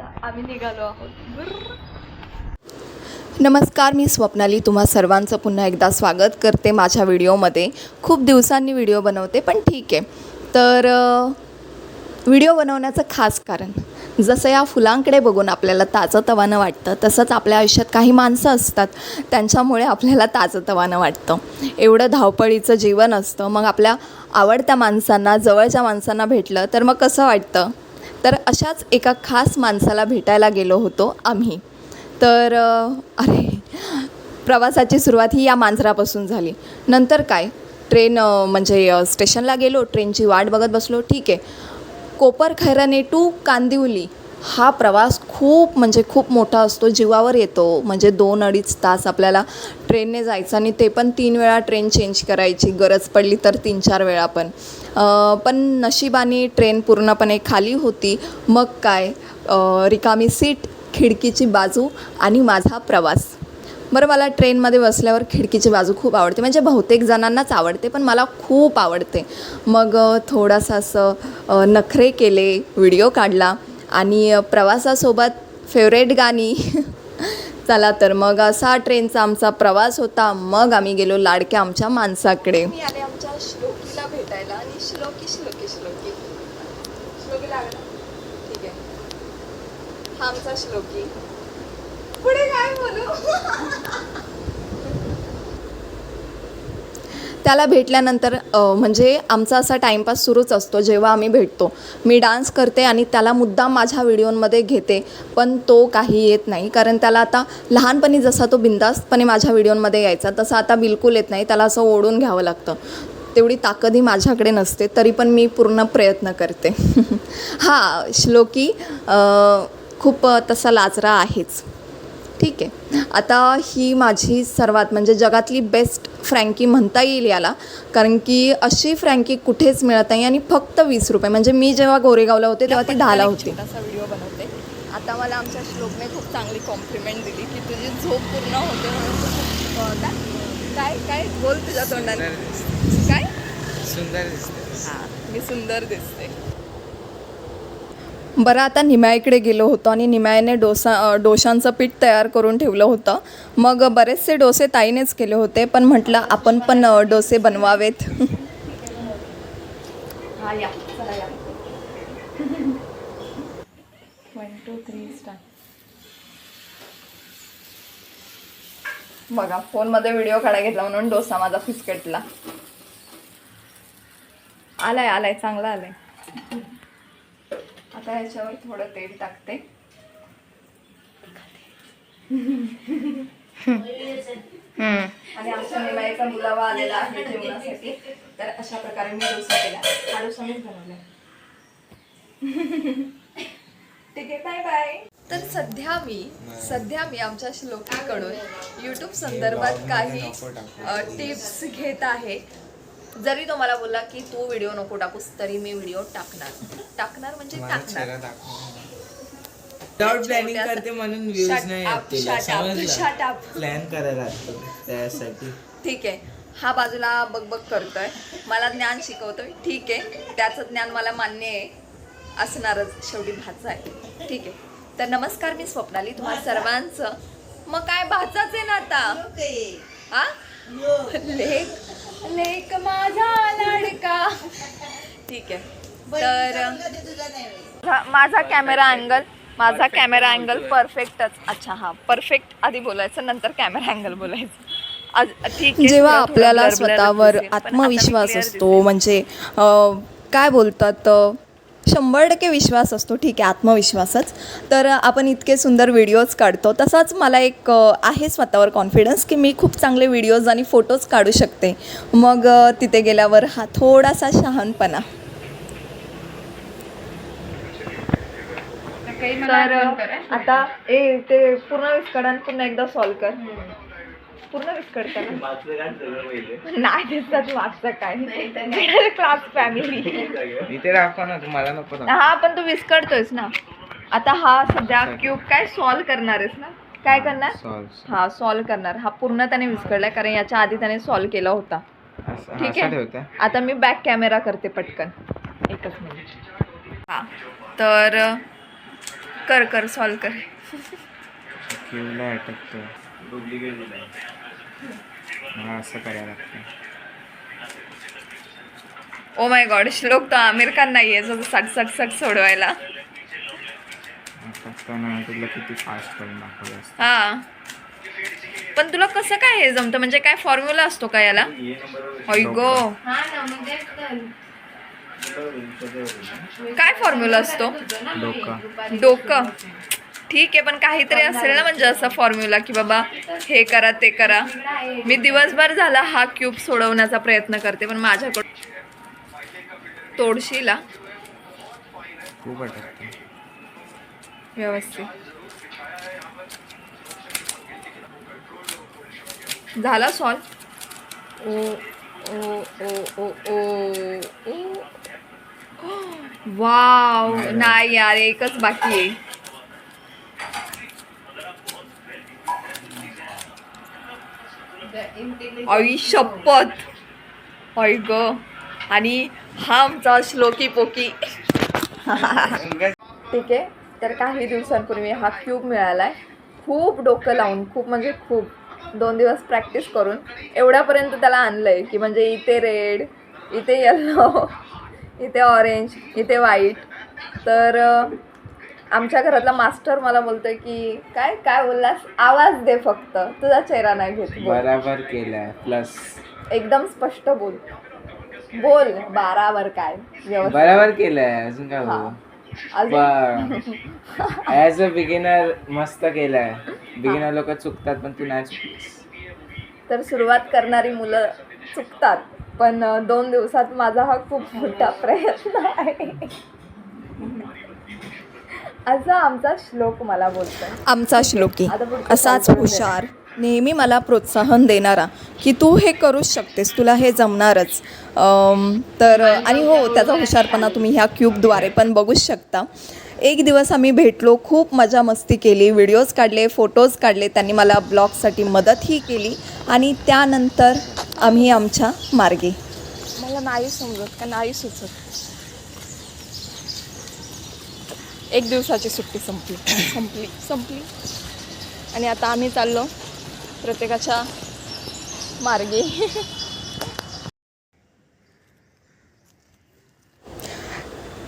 आता आम्ही निघालो आहोत. नमस्कार मी स्वप्नाली. तुम्हा सर्वांचं पुन्हा एकदा स्वागत करते माझ्या व्हिडिओमध्ये. खूप दिवसांनी व्हिडिओ बनवते पण ठीक आहे. तर व्हिडिओ बनवण्याचं खास कारण जसं या फुलांकडे बघून आपल्याला ताजंतवानं वाटतं तसंच आपल्या आयुष्यात काही माणसं असतात त्यांच्यामुळे आपल्याला ताजंतवानं वाटतं. एवढं धावपळीचं जीवन असतं मग आपल्या आवडत्या माणसांना जवळच्या माणसांना भेटलं तर मग कसं वाटतं? तर अशाच एका खास माणसाला भेटायला गेलो होतो आम्ही. तर अरे प्रवासाची सुरुवात ही या मांजरापासून झाली. नंतर काय? ट्रेन म्हणजे स्टेशनला गेलो ट्रेनची वाट बघत बसलो. ठीक आहे. कोपर खैराने टू कांदिवली. हा प्रवास खूप म्हणजे खूप मोठा असतो. जीवावर येतो. म्हणजे दोन अडीच तास आपल्याला ट्रेनने जायचं आणि ते पण तीन वेळा ट्रेन चेंज करायची. गरज पडली तर तीन चार वेळा पण. पण नशिबाने ट्रेन पूर्णपणे खाली होती. मग काय? रिकामी सीट खिडकीची बाजू आणि माझा प्रवास. बरं मला ट्रेनमध्ये बसल्यावर खिडकीची बाजू खूप आवडते. म्हणजे बहुतेक जणांनाच आवडते पण मला खूप आवडते. मग थोडासा असं नखरे केले व्हिडिओ काढला. आणि प्रवासासोबत फेवरेट गाणी. चला तर मग असा ट्रेनचा आमचा प्रवास होता. मग आम्ही गेलो लाडक्या आमच्या माणसाकडे. मी आले आमच्या श्लोकीला भेटायला आणि श्लोकी श्लोकी श्लोकी. श्लोकी लागला. ठीक आहे. हा आमचा श्लोकी. पुढे काय बोलू? त्याला भेटल्यानंतर म्हणजे आमचा असा टाईमपास सुरूच असतो जेव्हा आम्ही भेटतो. मी डान्स करते आणि त्याला मुद्दाम माझ्या व्हिडिओमध्ये घेते पण तो काही येत नाही. कारण त्याला आता लहानपणी जसा तो बिंदास्तपणे माझ्या व्हिडिओमध्ये यायचा तसा आता बिलकुल येत नाही. त्याला असं ओढून घ्यावं लागतं. तेवढी ताकदही माझ्याकडे नसते तरी पण मी पूर्ण प्रयत्न करते. हां श्लोकी खूप तसा लाजरा आहेच. ठीक आहे. आता ही माझी सर्वात म्हणजे जगातली बेस्ट फ्रँकी म्हणता येईल याला. कारण की अशी फ्रँकी कुठेच मिळत नाही आणि फक्त वीस रुपये. म्हणजे मी जेव्हा गोरेगावला होते तेव्हा ती दहाला होती. छोटासा व्हिडिओ बनवते. आता मला आमच्या श्लोकने खूप चांगली कॉम्प्लिमेंट दिली की तुझी झोप पूर्ण होते म्हणून काय काय बोल तुझ्या तोंडाने. काय? सुंदर दिसते. हां मी सुंदर दिसते. बरं आता निम्याईकडे गेलो होतो आणि निम्याने डोसा डोशांचं पीठ तयार करून ठेवलं होतं. मग बरेचसे डोसे ताईनेच केले होते पण म्हटलं आपण पण डोसे बनवावेत. हा बघा फोनमध्ये व्हिडिओ काढायला घेतला म्हणून डोसा माझा फिसकटला. आलाय आलाय चांगला आलाय. आता याच्यावर थोडं तेल टाकते. आणि आमच्या मुलावा आलेला आहे जेवणासाठी. तर अशा प्रकारे मी डोसा केला. हा डोसा मीच बनवला. ठीक आहे बाय बाय तर सध्या मी सध्या मी आमच्या श्लोकाकडून यूट्यूब संदर्भात काही टिप्स घेत आहे. जरी तो मला बोलला की तू व्हिडिओ नको टाकूस तरी मी व्हिडिओ टाकणार. टाकणार म्हणजे टाकणार. विदाउट प्लॅनिंग करते म्हणून व्ह्यूज नाही up, येत तिला. shut up, shut up. Plan करायला लागतो त्यासाठी. ठीक आहे. हा बाजूला बघबग करतोय. मला ज्ञान शिकवतोय. ठीक आहे. त्याचं ज्ञान मला मान्य आहे. असणारच शेवटी भाचा आहे. ठीक आहे. तर नमस्कार मी स्वप्नाली. तुम्हा सर्वांचं मग काय भाचाच आहे ना आता? हा लेख लेख माझा लाडका. ठीक आहे. तर माझा- माझा कॅमेरा अँगल माझा कॅमेरा अँगल परफेक्टच अच्छा हा परफेक्ट आधी बोलायचं नंतर कॅमेरा अँगल बोलायचं. आज ठीक आहे, जेव्हा आपल्याला स्वतःवर आत्मविश्वास असतो. म्हणजे अं, काय बोलतात शंभर टक्के विश्वास असतो. ठीक आहे आत्मविश्वासच. तर आपण इतके सुंदर व्हिडिओज काढतो. तसाच मला एक आहे स्वतःवर कॉन्फिडन्स की मी खूप चांगले व्हिडिओज आणि फोटोज काढू शकते. मग तिथे गेल्यावर हा थोडासा शहाणपणा. तर आता ए ते पूर्ण विस्कडा पुन्हा एकदा सॉल्व कर. पूर्ण विस्कडता नाही दिसत मागचं काय. क्लास फॅमिली इथे दाखव ना तुम्हाला नको दाखव. हा पण तू विस्कडतोयस ना. आता हा सध्या क्यूब काय सॉल्व करणार आहेस ना? काय करणार. हा सॉल्व करणार. हा पूर्ण त्याने विस्कडलाय कारण याच्या आधी त्याने सॉल्व केला होता. असं- ठीक आहे? आता मी बॅक कॅमेरा करते पटकन. एकच मिनिट हा तर कर कर सॉल्व कर. क्यूला अटकतो मला असं करायला लागतं ओ माय गॉड श्लोक तो आमिर खान नाही आहे जो सट सट सट सोडवायला फक्त ना तुला किती फास्ट करून दाखवलं असतं. हा. पण तुला कसं काय हे जमतं? म्हणजे काय फॉर्म्युला असतो का याला? होय गो. काय फॉर्म्युला असतो? डोकं. डोकं. ठीक आहे पण काहीतरी असेल ना म्हणजे असं फॉर्म्युला की बाबा हे करा ते करा. मी दिवसभर झाला हा क्यूब सोडवण्याचा प्रयत्न करते पण माझ्याकडून तोडशीला? व्यवस्थित. झाला सॉल्व ओ ओ ओ ओ ओ ओ वाव! नाही यार एकच बाकी आहे. आई शपथ. आई ग. आणि हा आमचा श्लोकी पोकी. ठीक आहे. तर काही दिवसांपूर्वी हा क्यूब मिळाला आहे खूप डोकं लावून खूप म्हणजे खूप. दोन दिवस प्रॅक्टिस करून एवढ्यापर्यंत त्याला आणलं आहे की म्हणजे इथे रेड इथे येल्लो इथे ऑरेंज इथे व्हाईट तर आमच्या घरातला मास्टर मला बोलतोय की काय काय बोललास? आवाज दे फक्त. तुझा चेहरा नाही घेत बोल. बराबर केलाय प्लस एकदम स्पष्ट बोल. बोल बारावर काय? व्यवस्थित. बराबर केलंय अजून काय हा. बोलू? अजून? ॲज अ बिगिनर मस्त केलंय. बिगिनर लोक चुकतात पण तू नाही चुकलीस. तर सुरुवात करणारी मुलं चुकतात पण अं, दोन दिवसात माझा हा खूप मोठा प्रयत्न आहे. असा आमचा श्लोक मला बोलतोय. आमचा श्लोकी असाच. हुशार नेहमी मला प्रोत्साहन देणारा की तू हे करूच शकतेस तुला हे जमणारच. तर आणि हो त्याचा हुशारपणा तुम्ही ह्या क्यूबद्वारे पण बघूच शकता. एक दिवस आम्ही भेटलो खूप मजा मस्ती केली व्हिडिओज काढले फोटोज काढले त्यांनी मला ब्लॉगसाठी मदतही केली आणि त्यानंतर आम्ही आमच्या मार्गे. मला नाही समजत का नाही सुचत? एक दिवसाची सुट्टी संपली. संपली. संपली. आणि आता आम्ही चाललो प्रत्येकाच्या मार्गे.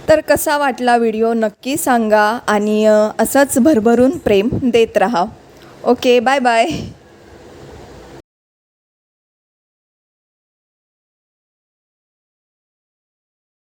तर कसा वाटला व्हिडिओ नक्की सांगा आणि असंच भरभरून प्रेम देत राहा. Okay bye bye.